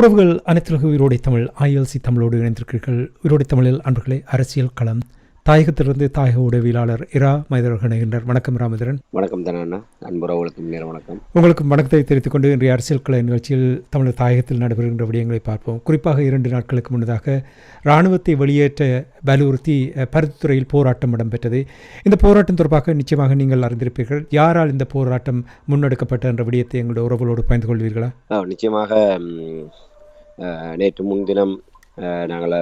உறவுகள் அனைத்துலக உயிரோடை தமிழ். ஐஎல்சி தமிழோடு இணைந்திருக்கிறீர்கள். உயிரோடை தமிழில் அன்பர்களே அரசியல் களம். தாயகத்திலிருந்து தாயக உடவியலாளர் இரா மைதரன் இணைகின்றார் வணக்கம் ராமதரன் வணக்கம் தானண்ணா. அன்புறவுகளுக்கும் நேர வணக்கம். உங்களுக்கு வணக்கத்தை தெரிவித்துக் கொண்டு இன்றைய அரசியல் கலை நிகழ்ச்சியில் தமிழர் தாயகத்தில் நடைபெறுகின்ற விடயங்களை பார்ப்போம். குறிப்பாக இரண்டு நாட்களுக்கு முன்னதாக இராணுவத்தை வெளியேற்ற வலியுறுத்தி பருத்தித்துறையில் போராட்டம் இடம்பெற்றது. இந்த போராட்டம் தொடர்பாக நிச்சயமாக நீங்கள் அறிந்திருப்பீர்கள். யாரால் இந்த போராட்டம் முன்னெடுக்கப்பட்ட என்ற விடயத்தை எங்களுடைய உறவுகளோடு பகிர்ந்து கொள்வீர்களா? நிச்சயமாக நேற்று முன்தினம் நாங்கள்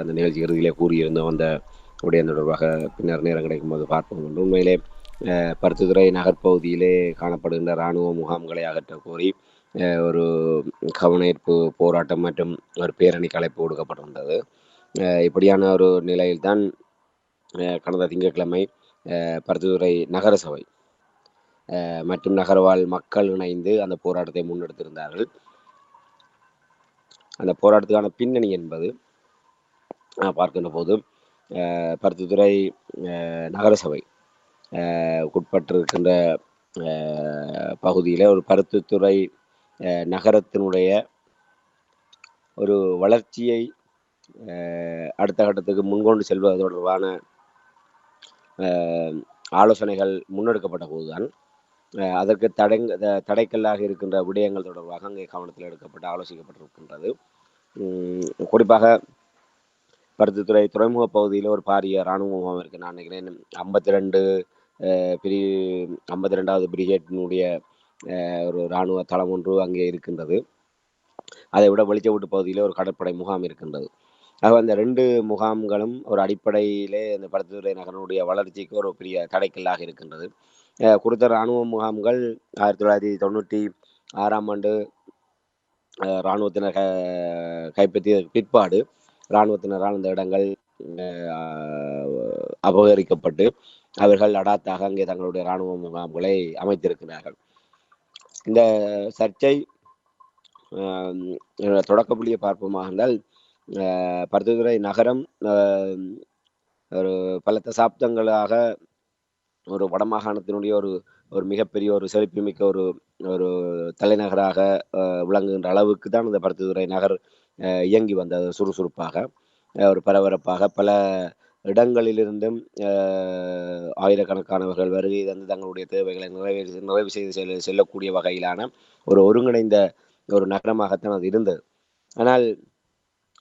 அந்த நிகழ்ச்சி இறுதியிலே கூறியிருந்தோம். அந்த உடைய தொடர்பாக பின்னர் நேரம் கிடைக்கும் போது பார்ப்போம் என்று. உண்மையிலே பருத்துத்துறை நகர்ப்பகுதியிலே காணப்படுகின்ற இராணுவ முகாம்களை அகற்ற கோரி ஒரு கவனஈர்ப்பு போராட்டம் மற்றும் ஒரு பேரணி கலைப்பு கொடுக்கப்பட்டிருந்தது இப்படியான ஒரு நிலையில்தான் கடந்த திங்கட்கிழமை பருத்துத்துறை நகரசபை மற்றும் நகர்வாழ் மக்கள் இணைந்து அந்த போராட்டத்தை முன்னெடுத்திருந்தார்கள். அந்த போராட்டத்துக்கான பின்னணி என்பது பார்க்கின்ற போது அஹ், பருத்தித்துறை அஹ், நகரசபை அஹ், உட்பட்டிருக்கின்ற அஹ், பகுதியில் ஒரு பருத்தித்துறை அஹ், நகரத்தினுடைய ஒரு வளர்ச்சியை அஹ், அடுத்த கட்டத்துக்கு முன்கொண்டு செல்வது தொடர்பான அஹ், ஆலோசனைகள் முன்னெடுக்கப்பட்ட போதுதான் அதற்கு தடை தடைக்கல்லாக இருக்கின்ற விடயங்கள் தொடர்பாக அங்கே கவனத்தில் எடுக்கப்பட்டு ஆலோசிக்கப்பட்டிருக்கின்றது. உம், குறிப்பாக பருத்தித்துறை துறைமுக பகுதியில் ஒரு பாரிய இராணுவ முகாம் இருக்குது நான் நினைக்கிறேன் ஐம்பத்தி ரெண்டு பிரி ஐம்பத்தி ரெண்டாவது பிரிகேட்டினுடைய அஹ், ஒரு இராணுவ தளம் ஒன்று அங்கே இருக்கின்றது. அதை விட வெளிச்சவூட்டு பகுதியில் ஒரு கடற்படை முகாம் இருக்கின்றது. ஆக அந்த ரெண்டு முகாம்களும் ஒரு அடிப்படையிலே இந்த பருத்தித்துறை நகரனுடைய வளர்ச்சிக்கு ஒரு பெரிய தடைக்கல்லாக இருக்கின்றது. குறித்த இராணுவ முகாம்கள் ஆயிரத்தி தொள்ளாயிரத்தி தொண்ணூற்றி ஆறாம் ஆண்டு இராணுவத்தினர் க- கைப்பற்றிய பிற்பாடு இராணுவத்தினரால் அந்த இடங்கள் அபகரிக்கப்பட்டு அவர்கள் லடாத்தாக அங்கே தங்களுடைய இராணுவ முகாம்களை அமைத்திருக்கிறார்கள். இந்த சர்ச்சை ஆஹ், தொடக்க புள்ளியை பார்ப்போமாக இருந்தால் பருத்தித்துறை நகரம் ஒரு பல தசாப்தங்களாக ஒரு வடமாகாணத்தினுடைய ஒரு ஒரு மிகப்பெரிய ஒரு செழிப்புமிக்க ஒரு ஒரு தலைநகராக விளங்குகின்ற அளவுக்கு தான் இந்த பருத்தித்துறை நகர் இயங்கி வந்தது சுறுசுறுப்பாக. ஒரு பரபரப்பாக பல இடங்களிலிருந்தும் ஆயிரக்கணக்கானவர்கள் வருகை தந்து தங்களுடைய தேவைகளை நிறைவேறி நிறைவு செய்து செல்ல செல்லக்கூடிய வகையிலான ஒரு ஒருங்கிணைந்த ஒரு நகரமாகத்தான் அது இருந்தது. ஆனால்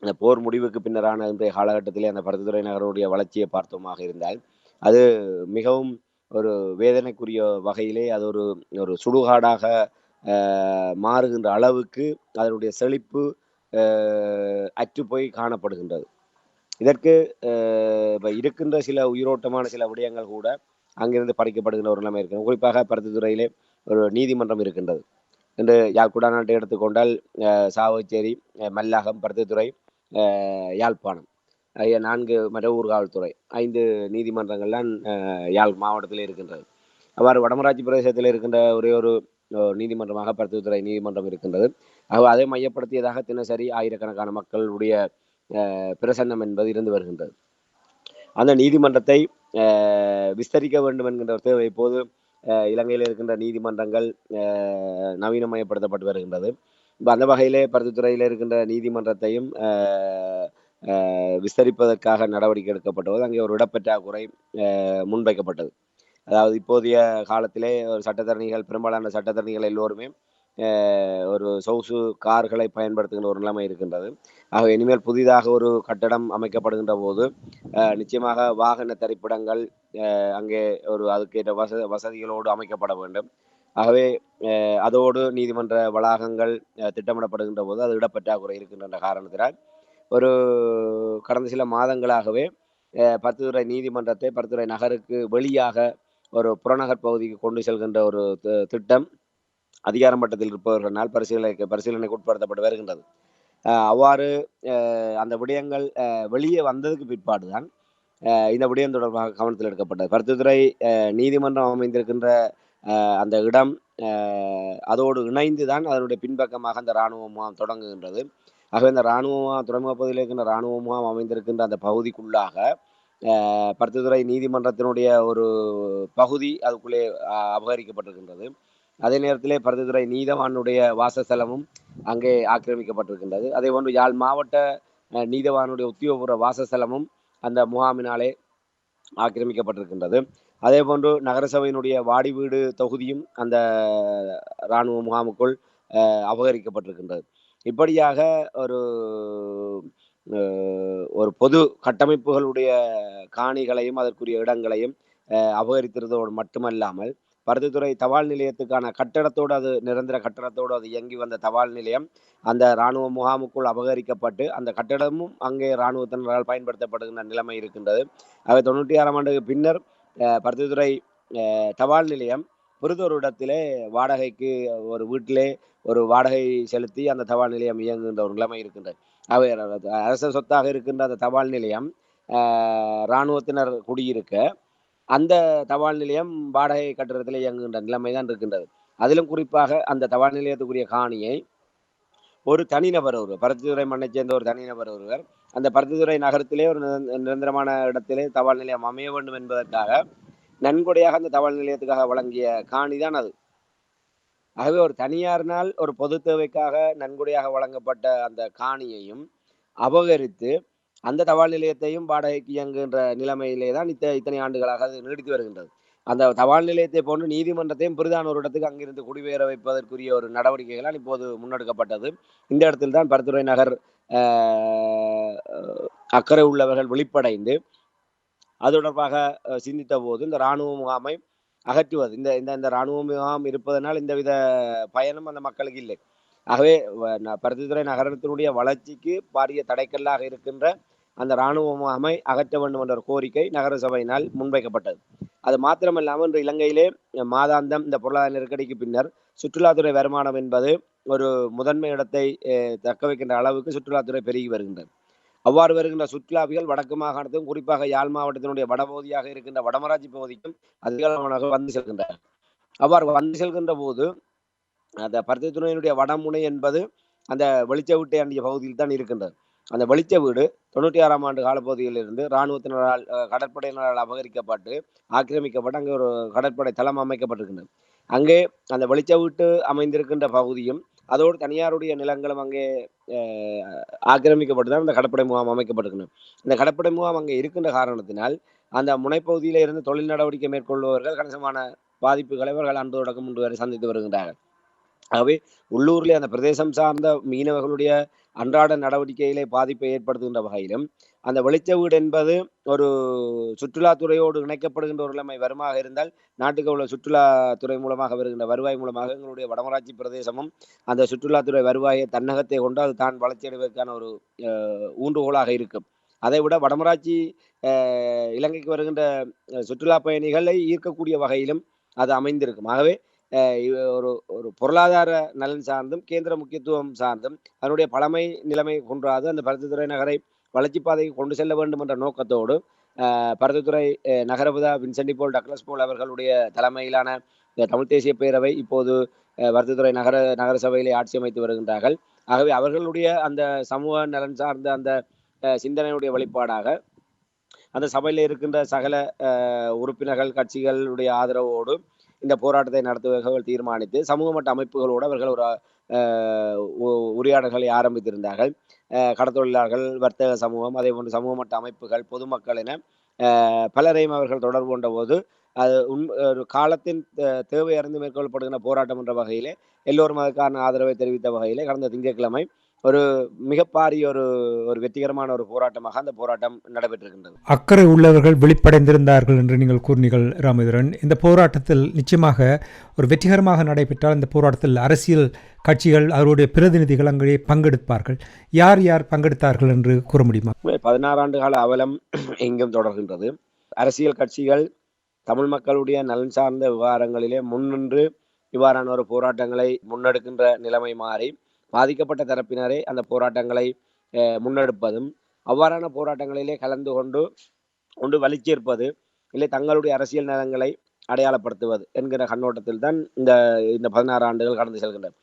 அந்த போர் முடிவுக்கு பின்னரான இன்றைய காலகட்டத்திலே அந்த பருத்தித்துறை நகருடைய வளர்ச்சியை பார்த்தோமாக இருந்தால் அது மிகவும் ஒரு வேதனைக்குரிய வகையிலே அது ஒரு ஒரு சுடுகாடாக மாறுகின்ற அளவுக்கு அதனுடைய செழிப்பு அற்றுப்போய் அற்று போய் காணப்படுகின்றது. இதற்கு இப்போ இருக்கின்ற சில உயிரோட்டமான சில விடயங்கள் கூட அங்கிருந்து பறிக்கப்படுகின்ற ஒரு நிலைமை இருக்கிறது. குறிப்பாக பருத்தித்துறையிலே ஒரு நீதிமன்றம் இருக்கின்றது. இன்று யாழ் குடாநாட்டை எடுத்துக்கொண்டால் சாவச்சேரி மல்லாகம் பருத்தித்துறை யாழ்ப்பாணம். நான்கு மற்ற ஊர்காவல்துறை ஐந்து நீதிமன்றங்கள்லாம் யாழ் மாவட்டத்தில் இருக்கின்றது. அவ்வாறு வடமராட்சி பிரதேசத்தில் இருக்கின்ற ஒரே ஒரு நீதிமன்றமாக பருத்தித்துறை நீதிமன்றம் இருக்கின்றது. ஆக அதை மையப்படுத்தியதாக தினசரி ஆயிரக்கணக்கான மக்களுடைய அஹ், பிரசன்னம் என்பது இருந்து வருகின்றது. அந்த நீதிமன்றத்தை அஹ், விஸ்தரிக்க வேண்டும் என்கின்ற தேவை இப்போது அஹ், இலங்கையில் இருக்கின்ற நீதிமன்றங்கள் அஹ், நவீனமயப்படுத்தப்பட்டு வருகின்றது. அந்த வகையிலே பருத்தித்துறையில் இருக்கின்ற நீதிமன்றத்தையும் அஹ், விஸ்தரிப்பதற்காக நடவடிக்கை எடுக்கப்பட்டபோது அங்கே ஒரு இடப்பற்றாக்குறை முன்வைக்கப்பட்டது. அதாவது இப்போதைய காலத்திலே ஒரு சட்டத்தரணிகள் பெரும்பாலான சட்டத்தரணிகள் எல்லோருமே ஒரு சொகுசு கார்களை பயன்படுத்துகின்ற ஒரு நிலைமை இருக்கின்றது. ஆக இனிமேல் புதிதாக ஒரு கட்டடம் அமைக்கப்படுகின்ற போது நிச்சயமாக வாகன தரிப்பிடங்கள் அங்கே ஒரு அதுக்கேற்ற வச வசதிகளோடு அமைக்கப்பட வேண்டும். ஆகவே அதோடு நீதிமன்ற வளாகங்கள் திட்டமிடப்படுகின்ற போது அது இடப்பற்றாக்குறை இருக்கின்ற காரணத்தினால் ஒரு கடந்த சில மாதங்களாகவே பத்துத்துறை நீதிமன்றத்தை பத்துத்துறை நகருக்கு வெளியாக ஒரு புறநகர் பகுதிக்கு கொண்டு செல்கின்ற ஒரு திட்டம் அதிகார மட்டத்தில் இருப்பவர்களால் பரிசீலனை பரிசீலனைக்கு உட்படுத்தப்பட்டு வருகின்றது. அவ்வாறு அந்த விடயங்கள் வெளியே வந்ததுக்கு பிற்பாடு தான் இந்த விடயம் தொடர்பாக கவனத்தில் எடுக்கப்பட்டது. பருத்துத்துறை நீதிமன்றம் அமைந்திருக்கின்ற அந்த இடம் அதோடு இணைந்து தான் அதனுடைய பின்பக்கமாக அந்த இராணுவ முகாம் தொடங்குகின்றது. ஆகவே இந்த இராணுவ முகாம் துறைமுக பகுதியில் இருக்கின்ற இராணுவமாக முகாம் அமைந்திருக்கின்ற அந்த பகுதிக்குள்ளாக பருத்தித்துறை நீதிமன்றத்தினுடைய ஒரு பகுதி அதுக்குள்ளே அஹ், அபகரிக்கப்பட்டிருக்கின்றது. அதே நேரத்திலே பருத்தித்துறை நீதவானுடைய வாசஸ்தலமும் அங்கே ஆக்கிரமிக்கப்பட்டிருக்கின்றது. அதே போன்று யாழ் மாவட்ட அஹ், நீதவானுடைய உத்தியோகபூர்வ வாசஸ்தலமும் அந்த முகாமினாலே ஆக்கிரமிக்கப்பட்டிருக்கின்றது. அதே போன்று நகரசபையினுடைய வாடி வீடு தொகுதியும் அந்த இராணுவ முகாமுக்குள் அஹ், அபகரிக்கப்பட்டிருக்கின்றது. இப்படியாக ஒரு ஒரு பொது கட்டமைப்புகளுடைய காணிகளையும் அதற்குரிய இடங்களையும் அஹ், அபகரித்திருந்ததோடு மட்டுமல்லாமல் பருத்தித்துறை தபால் நிலையத்துக்கான கட்டடத்தோடு அது நிரந்தர கட்டடத்தோடு அது இயங்கி வந்த தபால் நிலையம் அந்த இராணுவ முகாமுக்குள் அபகரிக்கப்பட்டு அந்த கட்டடமும் அங்கே இராணுவத்தினரால் பயன்படுத்தப்படுகின்ற நிலைமை இருக்கின்றது. அவை தொண்ணூற்றி ஆறாம் ஆண்டுக்கு பின்னர் அஹ், பருத்தித்துறை தபால் நிலையம் விருதோரிடத்திலே இடத்திலே வாடகைக்கு ஒரு வீட்டிலே ஒரு வாடகை செலுத்தி அந்த தபால் நிலையம் இயங்குகின்ற ஒரு நிலைமை இருக்கின்றது. அவை அரச சொத்தாக இருக்கின்ற அந்த தபால் நிலையம் இராணுவத்தினர் குடியிருக்க அந்த தபால் நிலையம் வாடகை கட்டிடத்தில் இயங்குகின்ற நிலைமை தான் இருக்கின்றது. அதிலும் குறிப்பாக அந்த தபால் நிலையத்துக்குரிய காணியை ஒரு தனிநபர் ஒருவர் பருத்தித்துறை மண்ணைச் சேர்ந்த ஒரு தனிநபர் ஒருவர் அந்த பருத்தித்துறை நகரத்திலே ஒரு நிரந்தரமான இடத்திலே தபால் நிலையம் அமைய வேண்டும் என்பதற்காக நன்கொடையாக அந்த தபால் நிலையத்துக்காக வழங்கிய காணி தான் அது. ஆகவே ஒரு தனியாரினால் ஒரு பொது தேவைக்காக நன்கொடையாக வழங்கப்பட்ட அந்த காணியையும் அபகரித்து அந்த தபால் நிலையத்தையும் வாடகைக்கு இயங்குகின்ற நிலைமையிலே தான் இத்த இத்தனை ஆண்டுகளாக அது நீடித்து வருகின்றது. அந்த தபால் நிலையத்தை போன்று நீதிமன்றத்தையும் பெரிதான ஒரு இடத்துக்கு அங்கிருந்து குடிபெயர வைப்பதற்குரிய ஒரு நடவடிக்கைகளால் இப்போது முன்னெடுக்கப்பட்டது. இந்த இடத்தில் தான் பருத்துறை நகர் அக்கறை உள்ளவர்கள் வெளிப்படைந்து அது தொடர்பாக சிந்தித்த போது இந்த இராணுவ முகாமை அகற்றுவது இந்த இந்த இந்த இராணுவ முகாம் இருப்பதனால் இந்தவித பயனும் அந்த மக்களுக்கு இல்லை. ஆகவே பருத்தித்துறை நகரத்தினுடைய வளர்ச்சிக்கு பாரிய தடைக்கல்லாக இருக்கின்ற அந்த இராணுவ முகாமை அகற்ற வேண்டும் என்ற ஒரு கோரிக்கை நகர சபையினால் முன்வைக்கப்பட்டது. அது மாத்திரமல்லாமல் இன்று இலங்கையிலே மாதாந்தம் இந்த பொருளாதார நெருக்கடிக்கு பின்னர் சுற்றுலாத்துறை வருமானம் என்பது ஒரு முதன்மை இடத்தை தக்க வைக்கின்ற அளவுக்கு சுற்றுலாத்துறை பெருகி வருகின்றது. அவ்வாறு வருகின்ற சுற்றுலாவிகள் வடக்கு மாகாணத்துக்கும் குறிப்பாக யாழ் மாவட்டத்தினுடைய வடபகுதியாக இருக்கின்ற வடமராட்சி பகுதிக்கும் அதிகமாக வந்து செல்கின்றனர் அவ்வாறு வந்து செல்கின்ற போது அந்த பருத்தித்துறையினுடைய வடமுனை என்பது அந்த வெளிச்ச வீட்டை அண்டிய பகுதியில் தான் இருக்கின்றது. அந்த வெளிச்ச வீடு தொண்ணூற்றி ஆறாம் ஆண்டு காலப்பகுதியிலிருந்து இராணுவத்தினரால் கடற்படையினரால் அபகரிக்கப்பட்டு ஆக்கிரமிக்கப்பட்டு அங்கே ஒரு கடற்படை தளம் அமைக்கப்பட்டிருக்கின்றது. அங்கே அந்த வெளிச்ச வீட்டு அமைந்திருக்கின்ற பகுதியும் அதோடு தனியாருடைய நிலங்களும் அங்கே அஹ், ஆக்கிரமிக்கப்பட்டு தான் இந்த கடற்படை முகாம் அமைக்கப்பட்டிருக்கணும் இந்த கடற்படை முகாம் அங்கே இருக்கின்ற காரணத்தினால் அந்த முனைப்பகுதியில் இருந்து தொழில் நடவடிக்கை மேற்கொள்பவர்கள் கணிசமான பாதிப்புகளை அவர்கள் அன்று தொடக்கம் இன்று வரை சந்தித்து வருகின்றார்கள். ஆகவே உள்ளூர்லேயே அந்த பிரதேசம் சார்ந்த மீனவர்களுடைய அன்றாட நடவடிக்கைகளை பாதிப்பை ஏற்படுத்துகின்ற வகையிலும் அந்த வெளிச்ச வீடு என்பது ஒரு சுற்றுலாத்துறையோடு இணைக்கப்படுகின்ற ஒரு நிலைமை வருமாக இருந்தால் நாட்டுக்கு உள்ள சுற்றுலாத்துறை மூலமாக வருகின்ற வருவாய் மூலமாக எங்களுடைய வடமராட்சி பிரதேசமும் அந்த சுற்றுலாத்துறை வருவாயை தன்னகத்தை கொண்டு அது தான் வளர்ச்சி அடைவதற்கான ஒரு ஊன்றுகோலாக இருக்கும். அதை விட வடமராட்சி இலங்கைக்கு வருகின்ற சுற்றுலா பயணிகளை ஈர்க்கக்கூடிய வகையிலும் அது அமைந்திருக்கும். ஆகவே ஒரு ஒரு பொருளாதார நலன் சார்ந்தும் கேந்திர முக்கியத்துவம் சார்ந்தும் அதனுடைய பழமை நிலைமை கொன்றாது. அந்த பருத்தித்துறை நகரை வளர்ச்சி பாதைக்கு கொண்டு செல்ல வேண்டும் என்ற நோக்கத்தோடு பருத்தித்துறை நகரபுதா வின்சென்டி போல் டக்ளஸ் போல் அவர்களுடைய தலைமையிலான தமிழ் தேசிய பேரவை இப்போது பருத்தித்துறை நகர நகரசபையிலே ஆட்சி அமைத்து வருகின்றார்கள். ஆகவே அவர்களுடைய அந்த சமூக நலன் சார்ந்த அந்த சிந்தனையுடைய வெளிப்பாடாக அந்த சபையில் இருக்கின்ற சகல உறுப்பினர்கள் கட்சிகளுடைய ஆதரவோடு இந்த போராட்டத்தை நடத்துவர்கள் தீர்மானித்து சமூக மட்ட அமைப்புகளோடு அவர்கள் ஒரு உரையாடல்களை ஆரம்பித்திருந்தார்கள். கடத்தொழிலாளர்கள் வர்த்தக சமூகம் அதே போன்று சமூக மட்ட அமைப்புகள் பொதுமக்கள் என பலரையும் அவர்கள் தொடர்பு கொண்ட போது அது உண் ஒரு காலத்தின் தே- தேவை அறிந்து மேற்கொள்ளப்படுகின்ற போராட்டம் என்ற வகையிலே எல்லோரும் அதற்கான ஆதரவை தெரிவித்த வகையிலே கடந்த திங்கட்கிழமை ஒரு மிக பாரிய ஒரு ஒரு வெற்றிகரமான ஒரு போராட்டமாக அந்த போராட்டம் நடைபெற்றிருக்கின்றது. அக்கறை உள்ளவர்கள் வெளிப்படைந்திருந்தார்கள் என்று நீங்கள் கூறினீர்கள் ராமேந்திரன் இந்த போராட்டத்தில் நிச்சயமாக ஒரு வெற்றிகரமாக நடைபெற்றால் இந்த போராட்டத்தில் அரசியல் கட்சிகள் அவருடைய பிரதிநிதிகள் அங்கே பங்கெடுப்பார்கள். யார் யார் பங்கெடுத்தார்கள் என்று கூற முடியுமா? பதினாறு ஆண்டு கால அவலம் எங்கும் தொடர்கின்றது. அரசியல் கட்சிகள் தமிழ் மக்களுடைய நலன் சார்ந்த விவகாரங்களிலே முன்னின்று இவ்வாறான ஒரு போராட்டங்களை முன்னெடுக்கின்ற நிலைமை மாறி பாதிக்கப்பட்ட தரப்பினரே அந்த போராட்டங்களை முன்னெடுப்பதும் அவ்வாறான போராட்டங்களிலே கலந்து கொண்டு கொண்டு வலிச்சேர்ப்பது இல்லை தங்களுடைய அரசியல் நலங்களை அடையாளப்படுத்துவது என்கிற கண்ணோட்டத்தில் தான் இந்த இந்த பதினாறு ஆண்டுகள் கடந்து செல்கின்றன.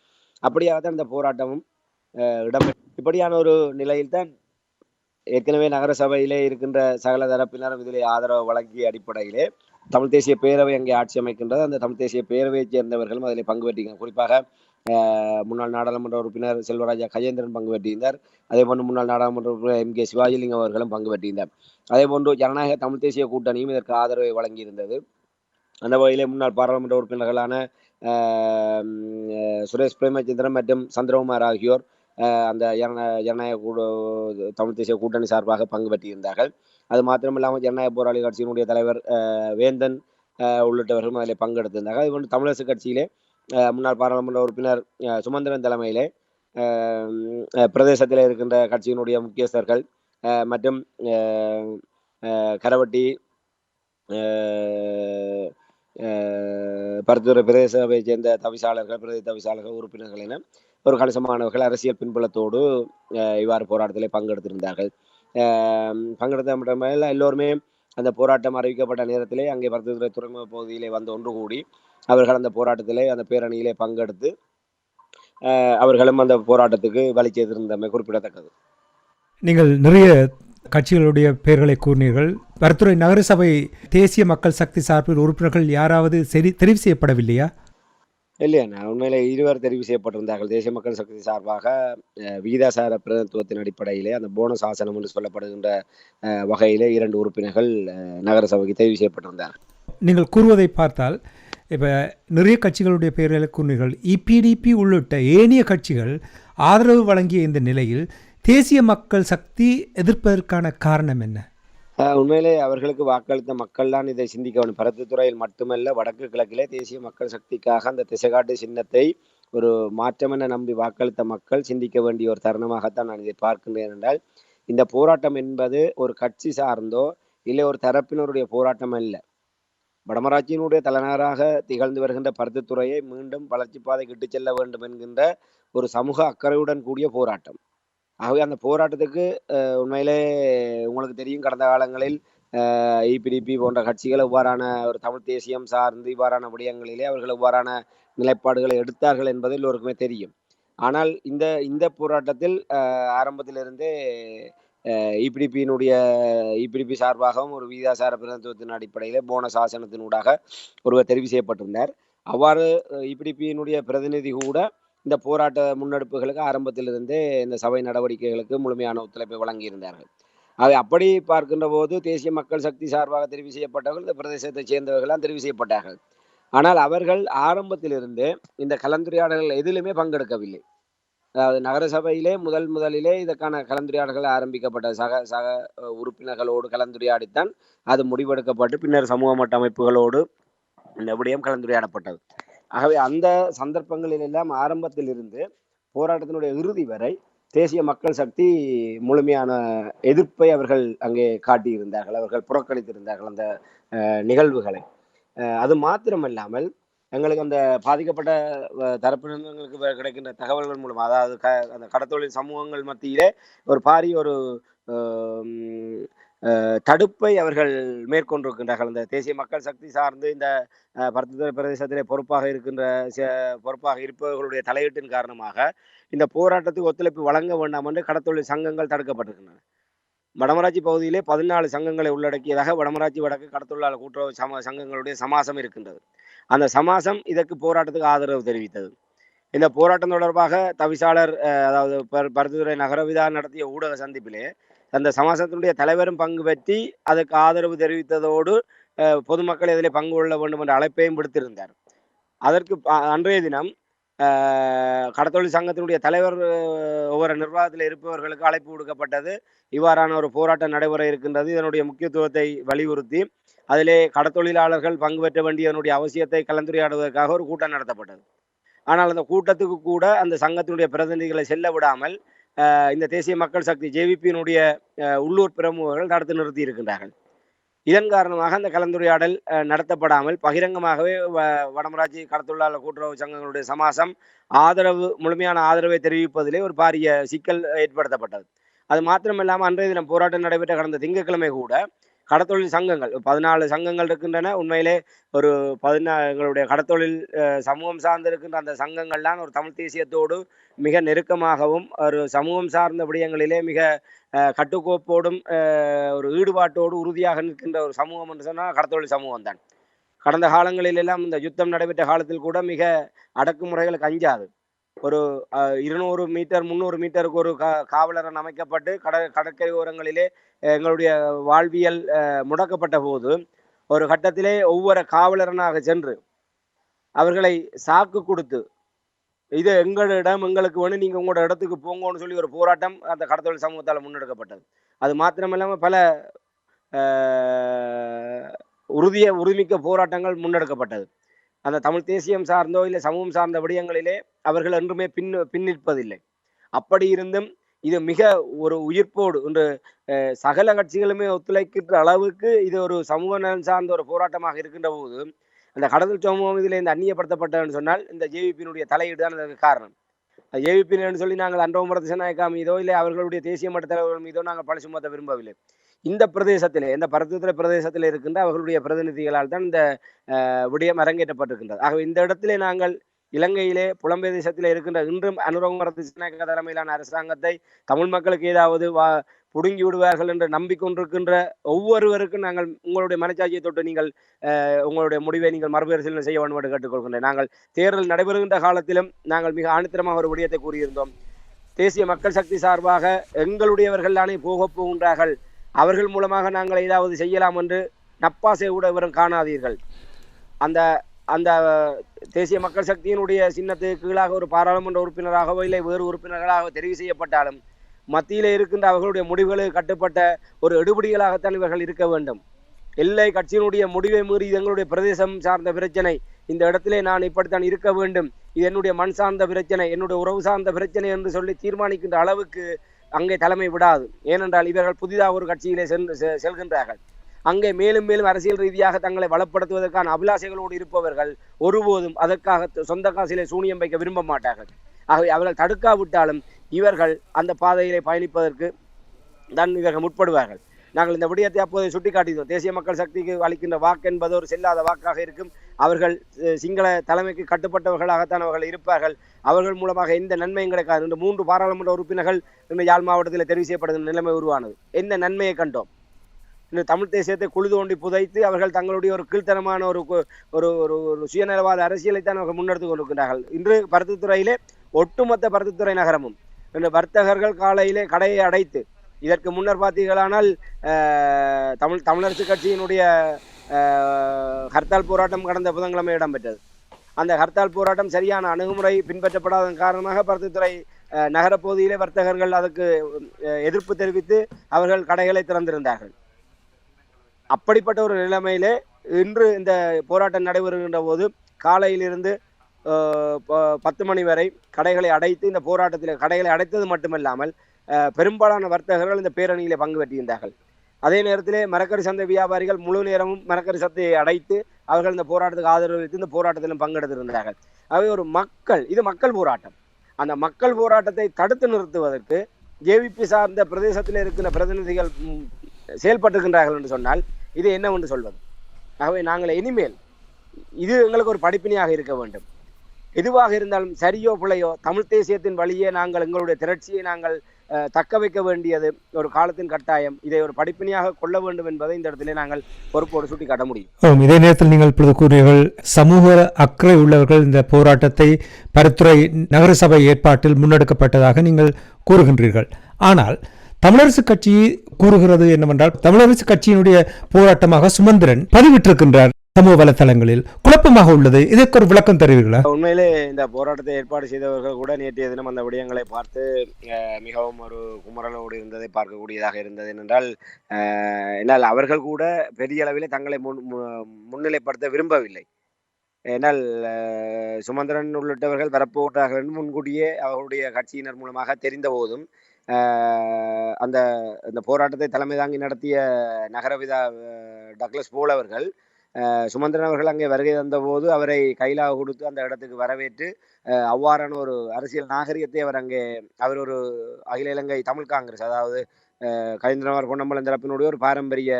அப்படியாகத்தான் இந்த போராட்டமும் அஹ், இடம் இப்படியான ஒரு நிலையில்தான் ஏற்கனவே நகரசபையிலே இருக்கின்ற சகல தரப்பினரும் இதிலே ஆதரவு வழங்கிய அடிப்படையிலே தமிழ் தேசிய பேரவை அங்கே ஆட்சி அமைக்கின்றது. அந்த தமிழ் தேசிய பேரவையைச் சேர்ந்தவர்களும் அதில் பங்கு பெற்றிருக்கிறார் குறிப்பாக முன்னாள் நாடாளுமன்ற உறுப்பினர் செல்வராஜா கஜேந்திரன் பங்கு பெற்றிருந்தார். அதே போன்று முன்னாள் நாடாளுமன்ற உறுப்பினர் எம் கே சிவாஜிலிங்கம் அவர்களும் பங்கு பெற்றிருந்தார். அதே போன்று ஜனநாயக தமிழ் தேசிய கூட்டணியும் இதற்கு ஆதரவை வழங்கியிருந்தது. அந்த வகையிலே முன்னாள் பாராளுமன்ற உறுப்பினர்களான சுரேஷ் பிரேமச்சந்திரன் மற்றும் சந்திரகுமார் ஆகியோர் அந்த ஜன ஜனநாயக கூட தமிழ் தேசிய கூட்டணி சார்பாக பங்கு பெற்றிருந்தார்கள். அது மாத்திரமில்லாமல் ஜனநாயக போராளி கட்சியினுடைய தலைவர் அஹ், வேந்தன் அஹ், உள்ளிட்டவர்களும் அதில் பங்கெடுத்திருந்தார்கள். அது போன்று தமிழரசு கட்சியிலே முன்னாள் பாராளுமன்ற உறுப்பினர் அஹ், சுமந்திரன் தலைமையிலே பிரதேசத்தில் இருக்கின்ற கட்சியினுடைய முக்கியஸ்தர்கள் அஹ், மற்றும் கரவட்டி பருத்துறை பிரதேச சேர்ந்த தவிசாளர்கள் பிரதேச தவிசாளர்கள் உறுப்பினர்கள் என ஒரு கணிசமானவர்கள் அரசியல் பின்புலத்தோடு இவ்வாறு போராட்டத்திலே பங்கெடுத்திருந்தார்கள். பங்கெடுத்த மட்டுமல்ல எல்லோருமே அந்த போராட்டம் அறிவிக்கப்பட்ட நேரத்திலே அங்கே பருத்துறை துறைமுக பகுதியிலே வந்து ஒன்று கூடி அவர்கள் அந்த போராட்டத்திலே அந்த பேரணியிலே பங்கெடுத்து அவர்களும் அந்த போராட்டத்துக்கு வழி செய்திருந்தமை குறிப்பிடத்தக்கது. நீங்கள் நிறைய கட்சிகளுடைய பெயர்களை கூறினீர்கள். பரத்துறை நகரசபை தேசிய மக்கள் சக்தி சார்பில் உறுப்பினர்கள் யாராவது சரி தெரிவு செய்யப்படவில்லையா? இல்லையா உண்மையிலே இருவர் தெரிவு செய்யப்பட்டிருந்தார்கள். தேசிய மக்கள் சக்தி சார்பாக விகிதாசார பிரதிநிதித்துவத்தின் அடிப்படையிலே அந்த போனஸ் ஆசனம் என்று சொல்லப்படுகின்ற அஹ், வகையிலே இரண்டு உறுப்பினர்கள் நகரசபைக்கு தெரிவு செய்யப்பட்டிருந்தார்கள். நீங்கள் கூறுவதை பார்த்தால் இப்போ நிறைய கட்சிகளுடைய பெயர்களை கூறினீர்கள் இபிடிபி உள்ளிட்ட ஏனைய கட்சிகள் ஆதரவு வழங்கிய இந்த நிலையில் தேசிய மக்கள் சக்தி எதிர்ப்பதற்கான காரணம் என்ன? உண்மையிலே அவர்களுக்கு வாக்களித்த மக்கள் தான் இதை சிந்திக்க வேண்டும் பரத்துத்துறையில் மட்டுமல்ல வடக்கு கிழக்கிலே தேசிய மக்கள் சக்திக்காக அந்த திசைகாட்டு சின்னத்தை ஒரு மாற்றம் என நம்பி வாக்களித்த மக்கள் சிந்திக்க வேண்டிய ஒரு தருணமாகத்தான் நான் இதை பார்க்கின்றேன் என்றால் இந்த போராட்டம் என்பது ஒரு கட்சி சார்ந்தோ இல்லை ஒரு தரப்பினருடைய போராட்டம் அல்ல. வடமராட்சியினுடைய தலைநகராக திகழ்ந்து வருகின்ற பருத்தித்துறையை மீண்டும் வளர்ச்சி பாதைக்கு இட்டுச் செல்ல வேண்டும் என்கின்ற ஒரு சமூக அக்கறையுடன் கூடிய போராட்டம். ஆகவே அந்த போராட்டத்துக்கு அஹ், உண்மையிலே உங்களுக்கு தெரியும் கடந்த காலங்களில் இபிடிபி போன்ற கட்சிகள் இவ்வாறான ஒரு தமிழ் தேசியம் சார்ந்து இவ்வாறான விடயங்களிலே அவர்கள் இவ்வாறான நிலைப்பாடுகளை எடுத்தார்கள் என்பது எல்லோருக்குமே தெரியும். ஆனால் இந்த இந்த போராட்டத்தில் அஹ், ஆரம்பத்திலிருந்தே இபிடிபியினுடைய இபிடிபி சார்பாகவும் ஒரு விகிதாசார பிரதிநிதித்துவத்தின் அடிப்படையில் போனஸ் ஆசனத்தினூடாக ஒருவர் தெரிவு செய்யப்பட்டிருந்தார். அவ்வாறு இபிடிபியினுடைய பிரதிநிதி கூட இந்த போராட்ட முன்னெடுப்புகளுக்கு ஆரம்பத்திலிருந்தே இந்த சபை நடவடிக்கைகளுக்கு முழுமையான ஒத்துழைப்பை வழங்கியிருந்தார்கள். அதை அப்படி பார்க்கின்ற போது தேசிய மக்கள் சக்தி சார்பாக தெரிவு செய்யப்பட்டவர்கள் இந்த பிரதேசத்தைச் சேர்ந்தவர்களாம் தெரிவு செய்யப்பட்டார்கள். ஆனால் அவர்கள் ஆரம்பத்திலிருந்தே இந்த கலந்துரையாடல்கள் எதிலுமே பங்கெடுக்கவில்லை. அதாவது நகரசபையிலே முதல் முதலிலே இதற்கான கலந்துரையாடல்கள் ஆரம்பிக்கப்பட்ட சக சக உறுப்பினர்களோடு கலந்துரையாடித்தான் அது முடிவெடுக்கப்பட்டு பின்னர் சமூக மட்ட அமைப்புகளோடு இந்த விடயம் கலந்துரையாடப்பட்டது. ஆகவே அந்த சந்தர்ப்பங்களில் எல்லாம் ஆரம்பத்திலிருந்து போராட்டத்தினுடைய இறுதி வரை தேசிய மக்கள் சக்தி முழுமையான எதிர்ப்பை அவர்கள் அங்கே காட்டியிருந்தார்கள். அவர்கள் புறக்கணித்திருந்தார்கள் அந்த அஹ், நிகழ்வுகளை. அஹ், அது மாத்திரமல்லாமல் எங்களுக்கு அந்த பாதிக்கப்பட்ட தரப்பினங்களுக்கு கிடைக்கின்ற தகவல்கள் மூலம் அதாவது க அந்த கடத்தொழில் சமூகங்கள் மத்தியிலே ஒரு பாரிய ஒரு அஹ், தடுப்பை அவர்கள் மேற்கொண்டிருக்கின்றார்கள். இந்த தேசிய மக்கள் சக்தி சார்ந்து இந்த பரத்துதல் பிரதேசத்திலே பொறுப்பாக இருக்கின்ற ச- பொறுப்பாக இருப்பவர்களுடைய தலையீட்டின் காரணமாக இந்த போராட்டத்துக்கு ஒத்துழைப்பு வழங்க வேண்டாம் என்று கடத்தொழில் சங்கங்கள் தடுக்கப்பட்டிருக்கின்றன. வடமராட்சி பகுதியிலே பதினாலு சங்கங்களை உள்ளடக்கியதாக வடமராட்சி வடக்கு கடத்தொழிலாளர் கூட்டுறவு சம சங்கங்களுடைய சமாசம் இருக்கின்றது. அந்த சமாசம் இதற்கு போராட்டத்துக்கு ஆதரவு தெரிவித்தது. இந்த போராட்டம் தொடர்பாக தவிசாளர் அஹ், அதாவது பர் பருத்தித்துறை நகரவிதா நடத்திய ஊடக சந்திப்பிலே அந்த சமாசத்தினுடைய தலைவரும் பங்கு பற்றி அதற்கு ஆதரவு தெரிவித்ததோடு அஹ், பொதுமக்கள் இதில் பங்கு கொள்ள வேண்டும் என்ற அழைப்பையும் விடுத்திருந்தார். அதற்கு அன்றைய தினம் கடத்தொழில் சங்கத்தினுடைய தலைவர் ஒவ்வொரு நிர்வாகத்தில் இருப்பவர்களுக்கு அழைப்பு விடுக்கப்பட்டது. இவ்வாறான ஒரு போராட்டம் நடைபெற இருக்கின்றது. இதனுடைய முக்கியத்துவத்தை வலியுறுத்தி அதிலே கடத்தொழிலாளர்கள் பங்கு பெற்ற வேண்டியதனுடைய அவசியத்தை கலந்துரையாடுவதற்காக ஒரு கூட்டம் நடத்தப்பட்டது. ஆனால் அந்த கூட்டத்துக்கு கூட அந்த சங்கத்தினுடைய பிரதிநிதிகளை செல்ல விடாமல் இந்த தேசிய மக்கள் சக்தி ஜேவிபியினுடைய உள்ளூர் பிரமுகர்கள் நடத்தி நிறுத்தி இருக்கின்றார்கள். இதன் காரணமாக அந்த கலந்துரையாடல் நடத்தப்படாமல் பகிரங்கமாகவே வ- வடமராட்சி கடத்தொழிலாளர் கூட்டுறவு சங்கங்களுடைய சமாசம் ஆதரவு முழுமையான ஆதரவை தெரிவிப்பதிலே ஒரு பாரிய சிக்கல் ஏற்படுத்தப்பட்டது. அது மாத்திரமில்லாமல் அன்றைய தினம் போராட்டம் நடைபெற்ற கடந்த திங்கட்கிழமை கூட கடத்தொழில் சங்கங்கள். பதினாலு சங்கங்கள் இருக்கின்றன. உண்மையிலே ஒரு பதினா எங்களுடைய கடத்தொழில் சமூகம் சார்ந்து இருக்கின்ற அந்த சங்கங்கள்லாம் ஒரு தமிழ் தேசியத்தோடு மிக நெருக்கமாகவும் ஒரு சமூகம் சார்ந்த விடயங்களிலே மிக கட்டுக்கோப்போடும் ஒரு ஈடுபாட்டோடு உறுதியாக நிற்கின்ற ஒரு சமூகம் என்று சொன்னால் கடத்தொழில் சமூகம் தான் கடந்த காலங்களிலெல்லாம் இந்த யுத்தம் நடைபெற்ற காலத்தில் கூட மிக அடக்குமுறைகளுக்கு அஞ்சாது. ஒரு அஹ், இருநூறு மீட்டர் முந்நூறு மீட்டருக்கு ஒரு கா காவலரன் அமைக்கப்பட்டு கட கடற்கரை ஓரங்களிலே எங்களுடைய வாழ்வியல் முடக்கப்பட்ட போது ஒரு கட்டத்திலே ஒவ்வொரு காவலரனாக சென்று அவர்களை சாக்கு கொடுத்து இது எங்களிடம் எங்களுக்கு வேணும் நீங்க உங்களோட இடத்துக்கு போங்கன்னு சொல்லி ஒரு போராட்டம் அந்த கடத்தொழில் சமூகத்தால் முன்னெடுக்கப்பட்டது. அது மாத்திரமில்லாம பல அஹ், உறுதிய உரிமிக்க போராட்டங்கள் முன்னெடுக்கப்பட்டது. அந்த தமிழ் தேசியம் சார்ந்தோ இல்லை சமூகம் சார்ந்த விடயங்களிலே அவர்கள் என்றுமே பின் பின்னிற்பதில்லை. அப்படி இருந்தும் இது மிக ஒரு உயிர்ப்போடு இன்று சகல கட்சிகளுமே ஒத்துழைக்கின்ற அளவுக்கு இது ஒரு சமூக நலன் சார்ந்த ஒரு போராட்டமாக இருக்கின்ற போது அந்த கடத்தல் சமூகம் இதில் இந்த அந்நியப்படுத்தப்பட்டதுன்னு சொன்னால் இந்த ஜேவிபியினுடைய தலையீடு தான் அதற்கு காரணம். ஜேவிபின்னு சொல்லி நாங்கள் அன்றோமர திசநாயக்கா மீதோ இல்லை அவர்களுடைய தேசிய மட்ட தலைவர்கள் மீதோ நாங்கள் பழி சுமத்த விரும்பவில்லை. இந்த பிரதேசத்திலே இந்த பருத்தித்துறை பிரதேசத்தில் இருக்கின்ற அவர்களுடைய பிரதிநிதிகளால் தான் இந்த விடயம் அரங்கேற்றப்பட்டிருக்கின்றது. ஆகவே இந்த இடத்திலே நாங்கள் இலங்கையிலே புலம்பெயர் தேசத்தில் இருக்கின்ற இன்றும் அனுரகுமர திசநாயக்க தலைமையிலான அரசாங்கத்தை தமிழ் மக்களுக்கு ஏதாவது வா புடுங்கி விடுவார்கள் என்று நம்பிக்கொண்டிருக்கின்ற ஒவ்வொருவருக்கும் நாங்கள் உங்களுடைய மனச்சாட்சியை தொட்டு நீங்கள் அஹ், உங்களுடைய முடிவை நீங்கள் மறுபரிசீலனை செய்ய வேண்டும் என்று கேட்டுக்கொள்கின்றேன். நாங்கள் தேர்தல் நடைபெறுகின்ற காலத்திலும் நாங்கள் மிக ஆணித்தரமாக ஒரு விடயத்தை கூறியிருந்தோம். தேசிய மக்கள் சக்தி சார்பாக எங்களுடையவர்கள் தானே போகப் போகின்றார்கள். அவர்கள் மூலமாக நாங்கள் ஏதாவது செய்யலாம் என்று நப்பாசை கூட இவரும் காணாதீர்கள். அந்த அந்த தேசிய மக்கள் சக்தியினுடைய சின்னத்துக்கு கீழாக ஒரு பாராளுமன்ற உறுப்பினராகவோ இல்லை வேறு உறுப்பினர்களாக தெரிவு செய்யப்பட்டாலும் மத்தியில் இருக்கின்ற அவர்களுடைய முடிவுகளுக்கு கட்டுப்பட்ட ஒரு எடுபடிகளாகத்தான் இவர்கள் இருக்க வேண்டும். இல்லை கட்சியினுடைய முடிவை மீறி எங்களுடைய பிரதேசம் சார்ந்த பிரச்சனை இந்த இடத்திலே நான் இப்படித்தான் இருக்க வேண்டும். இது என்னுடைய மண் சார்ந்த பிரச்சனை என்னுடைய உறவு சார்ந்த பிரச்சனை என்று சொல்லி தீர்மானிக்கின்ற அளவுக்கு அங்கே தலைமை விடாது. ஏனென்றால் இவர்கள் புதிதாக ஒரு கட்சியிலே சென்று செல்கின்றார்கள். அங்கே மேலும் மேலும் அரசியல் ரீதியாக தங்களை வளப்படுத்துவதற்கான அபிலாஷைகளோடு இருப்பவர்கள் ஒருபோதும் அதற்காக சொந்த காசிலே சூனியம் வைக்க விரும்ப மாட்டார்கள். ஆகவே அவர்கள் தடுக்காவிட்டாலும் இவர்கள் அந்த பாதையிலே பயணிப்பதற்கு தான் இவர்கள் முற்படுவார்கள். நாங்கள் இந்த விடயத்தை அப்போது சுட்டிக்காட்டினோம் தேசிய மக்கள் சக்திக்கு அளிக்கின்ற வாக்கு என்பது ஒரு செல்லாத வாக்காக இருக்கும். அவர்கள் சிங்கள தலைமைக்கு கட்டுப்பட்டவர்களாகத்தான் அவர்கள் இருப்பார்கள். அவர்கள் மூலமாக எந்த நன்மையும் கிடைக்காது. இந்த மூன்று பாராளுமன்ற உறுப்பினர்கள் இந்த யாழ் மாவட்டத்தில் தெரிவு செய்யப்படுகின்ற நிலைமை உருவானது. எந்த நன்மையை கண்டோம்? இந்த தமிழ் தேசியத்தை குழு தோண்டி புதைத்து அவர்கள் தங்களுடைய ஒரு கீழ்த்தனமான ஒரு ஒரு ஒரு ஒரு சுயநலவாத அரசியலை தான் அவர்கள் முன்னெடுத்து கொண்டிருக்கிறார்கள். இன்று பருத்தித்துறையிலே ஒட்டுமொத்த பருத்தித்துறை நகரமும் இன்று வர்த்தகர்கள் காலையிலே கடையை அடைத்து இதற்கு முன்னர் பார்த்தீர்களானால் தமிழ் தமிழரசு கட்சியினுடைய ஹர்த்தால் போராட்டம் கடந்த புதன்கிழமை இடம்பெற்றது. அந்த ஹர்த்தால் போராட்டம் சரியான அணுகுமுறை பின்பற்றப்படாத காரணமாக பருத்தித்துறை அஹ், நகரப் பகுதியிலே வர்த்தகர்கள் அதற்கு எதிர்ப்பு தெரிவித்து அவர்கள் கடைகளை திறந்திருந்தார்கள். அப்படிப்பட்ட ஒரு நிலைமையிலே இன்று இந்த போராட்டம் நடைபெறுகின்ற போது காலையிலிருந்து ப- பத்து மணி வரை கடைகளை அடைத்து இந்த போராட்டத்தில் கடைகளை அடைத்தது மட்டுமல்லாமல் பெரும்பாலான வர்த்தகர்கள் இந்த பேரணியிலே பங்கு பெற்றிருந்தார்கள். அதே நேரத்திலே மரக்கறி சந்தை வியாபாரிகள் முழு நேரமும் மரக்கறி சந்தையை அடைத்து அவர்கள் இந்த போராட்டத்துக்கு ஆதரவு அளித்து இந்த போராட்டத்திலும் பங்கெடுத்திருந்தார்கள். அவை ஒரு மக்கள் இது மக்கள் போராட்டம். அந்த மக்கள் போராட்டத்தை தடுத்து நிறுத்துவதற்கு ஜேவிபி சார்ந்த பிரதேசத்தில் இருக்கிற பிரதிநிதிகள் ம், செயல்பட்டிருக்கின்றார்கள் என்று சொன்னால் இது என்னவென்று சொல்வது? ஆகவே நாங்கள் இனிமேல் இது எங்களுக்கு ஒரு படிப்பினையாக இருக்க வேண்டும். எதுவாக இருந்தாலும் சரியோ பிழையோ தமிழ் தேசியத்தின் வழியே நாங்கள் எங்களுடைய திரட்சியை நாங்கள் தக்க வைக்க வேண்டியது ஒரு காலத்தின் கட்டாயம். இதை ஒரு படிப்பினையாக கொள்ள வேண்டும் என்பதை இந்த இடத்திலே நாங்கள் பொறுப்போடு சுட்டிக்காட்ட முடியும். இதே நேரத்தில் நீங்கள் இப்பொழுது கூறியீர்கள் சமூக அக்கறை உள்ளவர்கள் இந்த போராட்டத்தை பருத்துறை நகரசபை ஏற்பாட்டில் முன்னெடுக்கப்பட்டதாக நீங்கள் கூறுகின்றீர்கள். ஆனால் தமிழரசு கட்சி கூறுகிறது என்னவென்றால் தமிழரசு கட்சியினுடைய போராட்டமாக சுமந்திரன் பதிவிட்டிருக்கின்றார். சமூக வலைத்தளங்களில் குழப்பமாக உள்ளது. இதற்கு ஒரு விளக்கம் தருவீர்களா? உண்மையிலே இந்த போராட்டத்தை ஏற்பாடு செய்தவர்கள் கூட நேற்றைய தினம் அந்த விடயங்களை பார்த்து அஹ், மிகவும் ஒரு குமரலோடு இருந்ததை பார்க்கக்கூடியதாக இருந்தது. என்றால் என்னால் அவர்கள் கூட பெரிய அளவிலே தங்களை முன் மு- முன்னிலைப்படுத்த விரும்பவில்லை. ஏனால் சுமந்திரன் உள்ளிட்டவர்கள் வரப்போட்டார்கள் என்று முன்கூட்டியே அவர்களுடைய கட்சியினர் மூலமாக தெரிந்த போதும் அந்த அந்த போராட்டத்தை தலைமை தாங்கி நடத்திய நகரவிதா அஹ், டக்ளஸ் போல் அவர்கள் சுமந்திரன் அவர்கள் அங்கே வருகை தந்தபோது அவரை கைலாக கொடுத்து அந்த இடத்துக்கு வரவேற்று அவ்வாறான ஒரு அரசியல் நாகரிகத்தை அவர் அங்கே அவர் ஒரு அகில இலங்கை தமிழ் காங்கிரஸ் அதாவது அஹ், பொன்னம்பலம் தரப்பினுடைய ஒரு பாரம்பரிய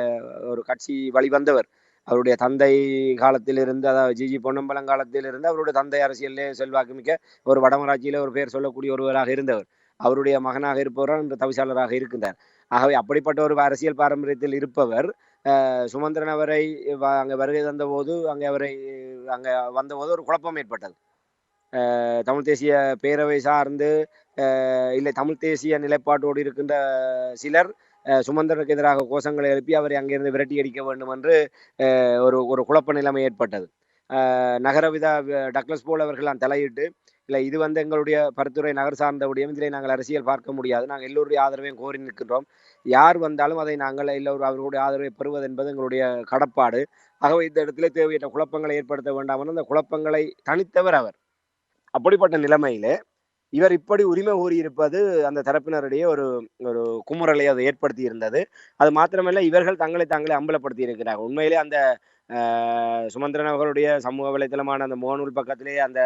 ஒரு கட்சி வழிவந்தவர் அவருடைய தந்தை காலத்திலிருந்து அதாவது ஜிஜி பொன்னம்பலம் காலத்திலிருந்து அவருடைய தந்தை அரசியலே செல்வாக்கு மிக்க ஒரு வடமராட்சியில ஒரு பேர் சொல்லக்கூடிய ஒருவராக இருந்தவர். அவருடைய மகனாக இருப்பவர் தவிசாளராக இருக்கின்றார். ஆகவே அப்படிப்பட்ட ஒரு அரசியல் பாரம்பரியத்தில் இருப்பவர் சுமந்திரன் அவரை வ- அங்கே வருகை தந்தபோது அங்கே அவரை அங்கே வந்தபோது ஒரு குழப்பம் ஏற்பட்டது. தமிழ் தேசிய பேரவை சார்ந்து இல்லை தமிழ் தேசிய நிலைப்பாட்டோடு இருக்கின்ற சிலர் சுமந்திரனுக்கு எதிராக கோஷங்களை எழுப்பி அவரை அங்கிருந்து விரட்டி அடிக்க வேண்டும் என்று ஒரு ஒரு குழப்ப நிலைமை ஏற்பட்டது. நகரவிதா டக்ளஸ் போல் அவர்கள் தலையிட்டு இல்லை இது வந்து எங்களுடைய பருத்துறை நகர் சார்ந்த விடயம் இதில் நாங்கள் அரசியல் பார்க்க முடியாது. நாங்கள் எல்லோருடைய ஆதரவையும் கோரி நிற்கின்றோம். யார் வந்தாலும் அதை நாங்கள் எல்லோரும் அவர்களுடைய ஆதரவை பெறுவது என்பது எங்களுடைய கடப்பாடு. ஆகவே இந்த இடத்துல தேவையற்ற குழப்பங்களை ஏற்படுத்த வேண்டாம் அந்த குழப்பங்களை தனித்தவர் அவர். அப்படிப்பட்ட நிலைமையிலே இவர் இப்படி உரிமை கூறியிருப்பது அந்த தரப்பினரிடையே ஒரு ஒரு குமுறலை அதை ஏற்படுத்தி இருந்தது அது மாத்திரமல்ல இவர்கள் தங்களை தாங்களே அம்பலப்படுத்தி இருக்கிறார்கள் உண்மையிலே அந்த சுமந்திரன் அவர்களுடைய சமூக வலைத்தளமான அந்த முகநூல் பக்கத்திலே அந்த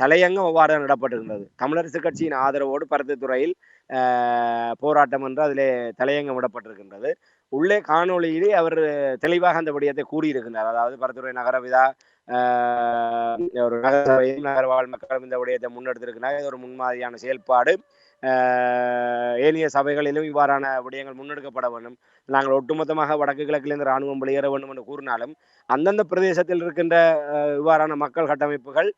தலையங்கம் அவ்வாறு நடப்பட்டிருந்தது. தமிழரசு கட்சியின் ஆதரவோடு பருத்தித்துறையில் அஹ், போராட்டம் என்று அதிலே தலையங்கம் விடப்பட்டிருக்கின்றது. உள்ளே காணொளியிலே அவர் தெளிவாக அந்த விடயத்தை கூறியிருக்கின்றார். அதாவது பரத்துறை நகரவிதா ஆஹ் ஒரு நகரசபையும் நகர்வாழ் மக்களும் இந்த விடயத்தை முன்னெடுத்திருக்கிறார் இது ஒரு முன்மாதிரியான செயல்பாடு. ஆஹ் ஏனைய சபைகளிலும் இவ்வாறான விடயங்கள் முன்னெடுக்கப்பட வேண்டும். நாங்கள் ஒட்டுமொத்தமாக வடக்கு கிழக்கிலிருந்து இராணுவம் வெளியேற வேண்டும் என்று கூறினாலும் அந்தந்த பிரதேசத்தில் இருக்கின்ற இவ்வாறான மக்கள் கட்டமைப்புகள்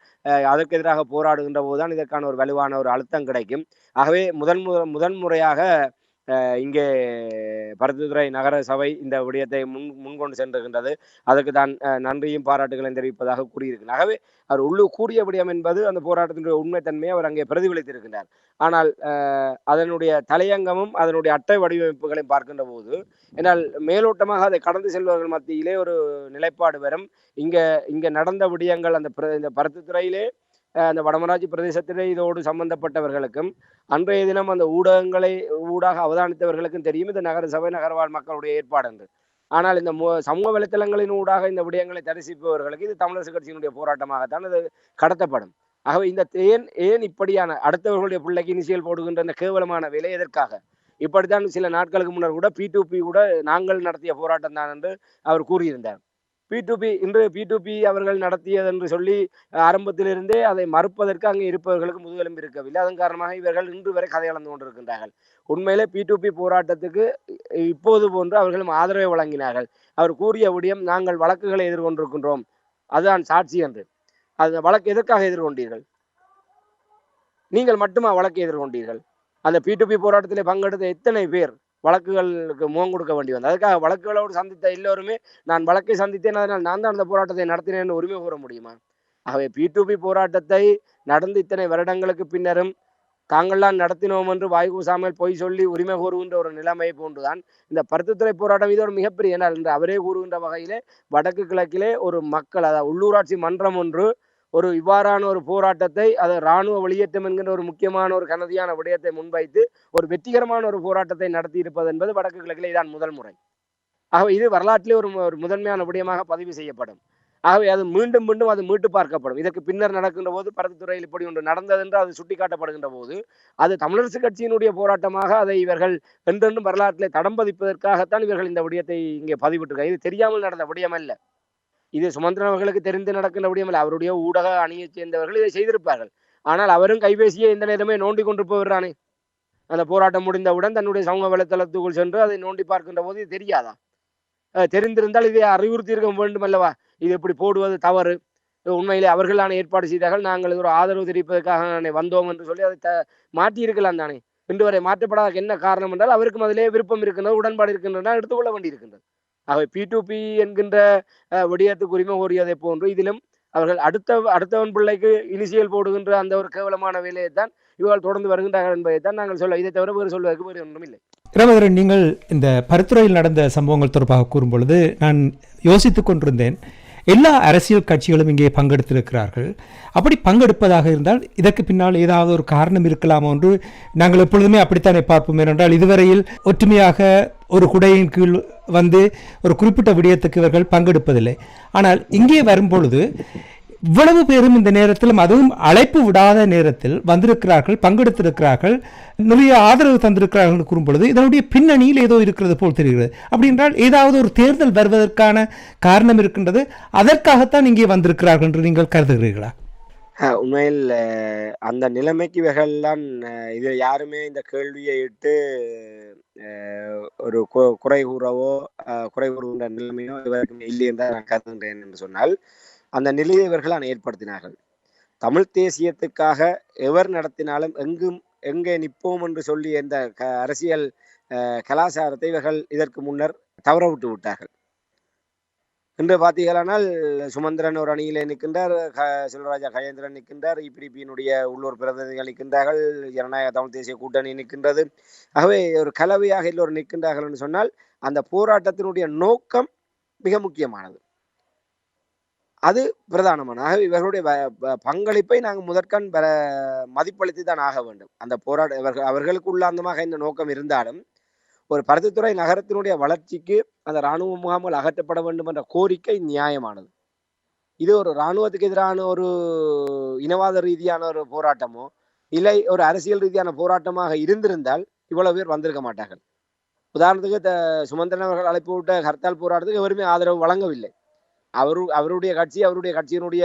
அதற்கு எதிராக போராடுகின்ற போதுதான் இதற்கான ஒரு வலுவான ஒரு அழுத்தம் கிடைக்கும். ஆகவே முதன் மு முதன் முறையாக இங்கே பருத்தித்துறை நகர சபை இந்த விடயத்தை முன் முன்கொண்டு சென்றிருக்கின்றது. அதற்கு தான் அஹ், நன்றியும் பாராட்டுகளையும் தெரிவிப்பதாக கூறியிருக்கிறார். ஆகவே அவர் உள்ளு கூறிய விடயம் என்பது அந்த போராட்டத்தினுடைய உண்மைத்தன்மையை அவர் அங்கே பிரதிபலித்திருக்கின்றார். ஆனால் அஹ், அதனுடைய தலையங்கமும் அதனுடைய அட்டை வடிவமைப்புகளையும் பார்க்கின்ற போது என்னால் மேலோட்டமாக அதை கடந்து செல்வர்கள் மத்தியிலே ஒரு நிலைப்பாடு வரும். இங்க இங்க நடந்த விடயங்கள் அந்த பிர- இந்த பருத்துத்துறையிலே அந்த வடமராட்சி பிரதேசத்திலே இதோடு சம்பந்தப்பட்டவர்களுக்கும் அன்றைய தினம் அந்த ஊடகங்களை ஊடாக அவதானித்தவர்களுக்கும் தெரியும் இந்த நகர சபை நகர்வாழ் மக்களுடைய ஏற்பாடு என்று ஆனால் இந்த சமூக வலைத்தளங்களின் ஊடாக இந்த விடயங்களை தரிசிப்பவர்களுக்கு இது தமிழரசு கட்சியினுடைய போராட்டமாகத்தான் அது கடத்தப்படும். ஆகவே இந்த ஏன் ஏன் இப்படியான அடுத்தவர்களுடைய பிள்ளைக்கு இனிஷியல் போடுகின்ற அந்த கேவலமான விலை எதற்காக? இப்படித்தான் சில நாட்களுக்கு முன்னர் கூட பி டு பி கூட நாங்கள் நடத்திய போராட்டம் தான் என்று அவர் கூறியிருந்தார். பி டு பி இன்று பி டு பி அவர்கள் நடத்தியது என்று சொல்லி ஆரம்பத்திலிருந்தே அதை மறுப்பதற்கு அங்கே இருப்பவர்களுக்கு முதுகெலும்பு இருக்கவில்லை. அதன் காரணமாக இவர்கள் இன்று வரை கதை கலந்து கொண்டிருக்கின்றார்கள். உண்மையிலே பி டு பி போராட்டத்துக்கு இப்போது போன்று அவர்களும் ஆதரவை வழங்கினார்கள். அவர் கூறிய விடயம் நாங்கள் வழக்குகளை எதிர்கொண்டிருக்கின்றோம். அதுதான் சாட்சி என்று. அந்த வழக்கு எதற்காக எதிர்கொண்டீர்கள்? நீங்கள் மட்டுமா வழக்கை எதிர்கொண்டீர்கள்? அந்த பி டு பி போராட்டத்தில் பங்கெடுத்த எத்தனை பேர்? வழக்குகளுக்கு முகம் கொடுக்க வேண்டி வந்தது. அதுக்காக வழக்குகளோடு சந்தித்த எல்லோருமே நான் வழக்கை சந்தித்தேன் அதனால் நான் தான் அந்த போராட்டத்தை நடத்தினேன் உரிமை கூற முடியுமா? ஆகவே பி டு பி போராட்டத்தை நடந்து இத்தனை வருடங்களுக்கு பின்னரும் தாங்கள்லாம் நடத்தினோம் என்று வாய் கூசாமல் பொய் சொல்லி உரிமை கூறுகின்ற ஒரு நிலைமை போன்றுதான் இந்த பருத்தித்துறை போராட்டம் இது ஒரு மிகப்பெரிய ஏனால் என்று அவரே கூறுகின்ற வகையிலே வடக்கு கிழக்கிலே ஒரு மக்கள் அதாவது உள்ளூராட்சி மன்றம் ஒன்று ஒரு இவ்வாறான ஒரு போராட்டத்தை அது இராணுவ வெளியேற்றம் என்கின்ற ஒரு முக்கியமான ஒரு கனதியான விடயத்தை முன்வைத்து ஒரு வெற்றிகரமான ஒரு போராட்டத்தை நடத்தி இருப்பது என்பது வடக்கு கிழக்கிலே தான் முதல் முறை. ஆகவே இது வரலாற்றிலே ஒரு ஒரு முதன்மையான விடயமாக பதிவு செய்யப்படும். ஆகவே அது மீண்டும் மீண்டும் அது மீட்டு பார்க்கப்படும். இதற்கு பின்னர் நடக்கின்ற போது பருத்தித்துறையில் இப்படி ஒன்று நடந்தது என்று அது சுட்டிக்காட்டப்படுகின்ற போது அது தமிழரசு கட்சியினுடைய போராட்டமாக அதை இவர்கள் என்றென்றும் வரலாற்றிலே தடம் பதிப்பதற்காகத்தான் இவர்கள் இந்த விடயத்தை இங்கே பதிவிட்டிருக்காங்க. இது தெரியாமல் நடந்த விடயம் அல்ல இது சுமந்திரன் அவர்களுக்கு தெரிந்து நடக்கின்ற அவருடைய ஊடக அணியைச் சேர்ந்தவர்கள் இதை செய்திருப்பார்கள். ஆனால் அவரும் கைபேசியை எந்த நேரமே நோண்டி கொண்டிருப்பவர்தானே அந்த போராட்டம் முடிந்தவுடன் தன்னுடைய சமூக வலைத்தளத்துக்குள் சென்று அதை நோண்டி பார்க்கின்ற போது இது தெரியாதா? தெரிந்திருந்தால் இதை அறிவுறுத்தி இருக்க வேண்டும் அல்லவா? இது இப்படி போடுவது தவறு? உண்மையிலே அவர்களான ஏற்பாடு செய்தார்கள். நாங்கள் இது ஒரு ஆதரவு தெரிவிப்பதற்காக வந்தோம் என்று சொல்லி அதை த மாற்றி இருக்கலாம் தானே. இன்று வரை மாற்றப்படாத என்ன காரணம் என்றால் அவருக்கும் அதிலே விருப்பம் இருக்கின்றது உடன்பாடு இருக்கின்றன எடுத்துக்கொள்ள வேண்டியிருக்கின்றது. ஆகவே பி டு பி என்கின்ற ஒடியத்துக்கு உரிமை கோரியதை போன்று இதிலும் அவர்கள் அடுத்த அடுத்தவன் பிள்ளைக்கு இனிஷியல் போடுகின்ற அந்த ஒரு கேவலமான வேலையை தான் இவர்கள் தொடர்ந்து வருகின்றார்கள் என்பதை தான் நாங்கள் சொல்ல இதை தவிர வேறு சொல்வதற்கு வேறு ஒன்றும் இல்லை. ரமதரன் நீங்கள் இந்த பருத்துறையில் நடந்த சம்பவங்கள் தொடர்பாக கூறும்பொழுது நான் யோசித்துக் கொண்டிருந்தேன். எல்லா அரசியல் கட்சிகளும் இங்கே பங்கெடுத்திருக்கிறார்கள். அப்படி பங்கெடுப்பதாக இருந்தால் இதற்கு பின்னால் ஏதாவது ஒரு காரணம் இருக்கலாம் என்று நாங்கள் எப்பொழுதுமே அப்படித்தானே பார்ப்போம். ஏனென்றால் இதுவரையில் ஒற்றுமையாக ஒரு குடையின் கீழ் வந்து ஒரு குறிப்பிட்ட விடயத்துக்கு இவர்கள் பங்கெடுப்பதில்லை. ஆனால் இங்கே வரும்பொழுது இவ்வளவு பேரும் இந்த நேரத்திலும் அதுவும் அழைப்பு விடாத நேரத்தில் வந்திருக்கிறார்கள் பங்கெடுத்திருக்கிறார்கள் நிறைய ஆதரவு தந்திருக்கிறார்கள் என்று கூறும் பொழுது இதனுடைய பின்னணியில் ஏதோ இருக்கிறது போல் தெரிகிறது. அப்படி என்றால் ஏதாவது ஒரு தேர்தல் வருவதற்கான காரணம் இருக்கின்றது. அதற்காகத்தான் இங்கே வந்திருக்கிறார்கள் என்று நீங்கள் கருதுகிறீர்களா? உண்மையில் அந்த நிலைமைக்கு வகையெல்லாம் அஹ், இதில் யாருமே இந்த கேள்வியை இட்டு அஹ், ஒரு குறை கூறவோ அஹ், குறை கூறுகின்ற நிலைமையோ இவருக்கு இல்லை என்று நான் கருதுகின்றேன் என்று சொன்னால் அந்த நிலையை இவர்கள் ஏற்படுத்தினார்கள். தமிழ் தேசியத்துக்காக எவர் நடத்தினாலும் எங்கும் எங்கே நிற்போம் என்று சொல்லி இந்த க அரசியல் கலாச்சாரத்தை இவர்கள் இதற்கு முன்னர் தவற விட்டு விட்டார்கள். இன்று பார்த்தீர்களானால் சுமந்திரன் ஒரு அணியில் நிற்கின்றார் க செல்வராஜா கஜேந்திரன் நிற்கின்றார் இபிடிபியினுடைய உள்ளூர் பிரதிநிதிகள் நிற்கின்றார்கள் ஜனநாயக தமிழ் தேசிய கூட்டணி நிற்கின்றது. ஆகவே ஒரு கலவையாக எல்லோரும் நிற்கின்றார்கள் என்று சொன்னால் அந்த போராட்டத்தினுடைய நோக்கம் மிக முக்கியமானது. அது பிரதானமான இவர்களுடைய பங்களிப்பை நாங்கள் முதற்கண் பெற மதிப்பளித்து தான் ஆக வேண்டும். அந்த போராட்ட இவர்கள் அவர்களுக்கு உள்ளாந்தமாக இந்த நோக்கம் இருந்தாலும் ஒரு பருத்தித்துறை நகரத்தினுடைய வளர்ச்சிக்கு அந்த இராணுவ முகாம்கள் அகற்றப்பட வேண்டும் என்ற கோரிக்கை நியாயமானது. இது ஒரு இராணுவத்துக்கு எதிரான ஒரு இனவாத ரீதியான ஒரு போராட்டமோ இல்லை ஒரு அரசியல் ரீதியான போராட்டமாக இருந்திருந்தால் இவ்வளவு பேர் வந்திருக்க மாட்டார்கள். உதாரணத்துக்கு த சுமந்திரன் அவர்கள் அழைப்பு விட்ட ஹர்த்தால் போராட்டத்துக்கு எவருமே ஆதரவு வழங்கவில்லை. அவரு அவருடைய கட்சி அவருடைய கட்சியினுடைய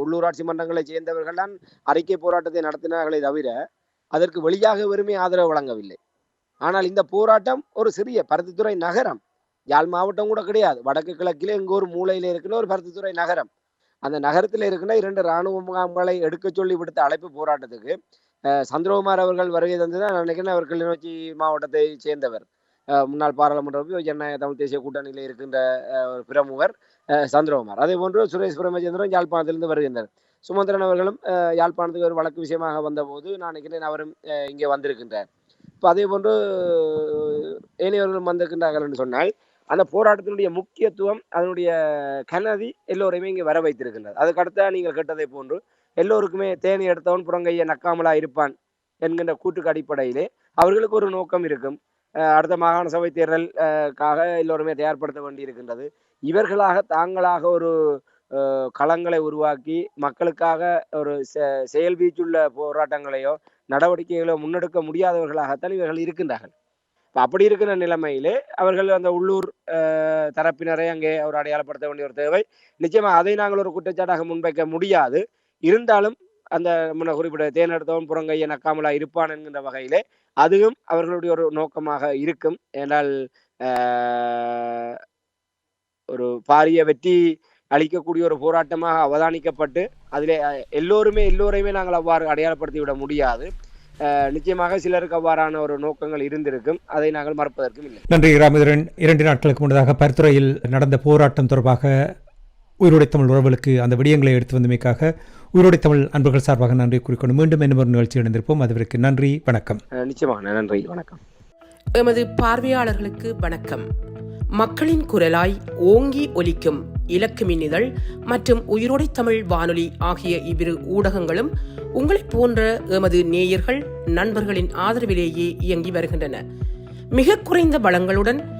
உள்ளூராட்சி மன்றங்களை சேர்ந்தவர்கள் தான் அறிக்கை போராட்டத்தை நடத்தினார்களே தவிர அதற்கு வெளியாக வெறுமை ஆதரவு வழங்கவில்லை. ஆனால் இந்த போராட்டம் ஒரு சிறிய பருத்தித்துறை நகரம். யாழ் மாவட்டம் கூட கிடையாது. வடக்கு கிழக்கில் எங்க ஒரு மூலையில இருக்கிற ஒரு பருத்தித்துறை நகரம். அந்த நகரத்தில் இருக்கிற இரண்டு இராணுவ முகாம்களை எடுக்க சொல்லி விடுத்த அழைப்பு போராட்டத்துக்கு சந்திரகுமார் அவர்கள் வருகை தந்துதான் நான் நினைக்கிறேன் அவர் கிளிநொச்சி மாவட்டத்தை சேர்ந்தவர். முன்னாள் பாராளுமன்ற ஜனநாயக தமிழ் தேசிய கூட்டணியில் இருக்கின்ற அஹ், பிரமுகர். சந்திரகுமார் அதே போன்று சுரேஷ் பிரமச்சந்திரன் யாழ்ப்பாணத்திலிருந்து வருகின்றனர். சுமந்திரன் அவர்களும் யாழ்ப்பாணத்துக்கு ஒரு வழக்கு விஷயமாக வந்தபோது நான் நினைக்கிறேன் அவரும் இங்கே வந்திருக்கின்றார். இப்போ அதே போன்று ஏனையவர்களும் வந்திருக்கின்றார்கள் என்று சொன்னால் அந்த போராட்டத்தினுடைய முக்கியத்துவம் அதனுடைய கனதி எல்லோரையுமே இங்கே வர வைத்திருக்கின்றது அதுக்கடுத்த நீங்கள் கேட்டதை போன்று எல்லோருக்குமே தேனி எடுத்தவன் புறங்கையை நக்காமலா இருப்பான் என்கின்ற கூட்டுக்கு அடிப்படையிலே அவர்களுக்கு ஒரு நோக்கம் இருக்கும். அடுத்த மாகாண சபை தேர்தலுக்காக எல்லோருமே தயார்படுத்த வேண்டி இருக்கின்றது இவர்களாக தாங்களாக ஒரு களங்களை உருவாக்கி மக்களுக்காக ஒரு செ- செயல் வீச்சுள்ள போராட்டங்களையோ நடவடிக்கைகளோ முன்னெடுக்க முடியாதவர்களாகத்தான் இவர்கள் இருக்கின்றார்கள். அப்படி இருக்கிற நிலைமையிலே அவர்கள் அந்த உள்ளூர் அஹ், தரப்பினரை அங்கே ஒரு அடையாளப்படுத்த வேண்டிய ஒரு தேவை. நிச்சயமா அதை நாங்கள் ஒரு குற்றச்சாட்டாக முன்வைக்க முடியாது. இருந்தாலும் அந்த முன்ன குறிப்பிட்ட தேர்ந்தெடுத்தவன் புறங்கையை நக்காமலா இருப்பான் என்கின்ற வகையிலே அதுவும் அவர்களுடைய ஒரு நோக்கமாக இருக்கும். ஏனால் ஒரு பாரிய வெற்றி அளிக்கக்கூடிய ஒரு போராட்டமாக அவதானிக்கப்பட்டு அதிலே எல்லோருமே எல்லோரையுமே நாங்கள் அவ்வாறு அடையாளப்படுத்தி விட முடியாது நிச்சயமாக சிலருக்கு அவ்வாறான ஒரு நோக்கங்கள் இருந்திருக்கும். அதை நாங்கள் மறுப்பதற்கும் இல்லை. நன்றி ராமதரன் இரண்டு நாட்களுக்கு முன்னதாக பரித்துறையில் நடந்த போராட்டம் தொடர்பாக உயிரோடை தமிழ் உறவுகளுக்கு அந்த விடயங்களை எடுத்து வந்தமைக்காக உயிரோடை தமிழ் அன்பர்கள் சார்பாக நன்றி குறிக்கொண்டு மீண்டும் இன்னும் ஒரு நிகழ்ச்சி இணைந்திருப்போம். அதுவரைக்கு நன்றி வணக்கம். நிச்சயமாக நன்றி வணக்கம். எமது பார்வையாளர்களுக்கு வணக்கம். மக்களின் குரலாய் ஓங்கி ஒலிக்கும் இலக்கு மின்னிதழ் மற்றும் உயிரோடை தமிழ் வானொலி ஆகிய இவ்விரு ஊடகங்களும் உங்களைப் போன்ற எமது நேயர்கள் நண்பர்களின் ஆதரவிலேயே இயங்கி வருகின்றன. மிக குறைந்த வளங்களுடன்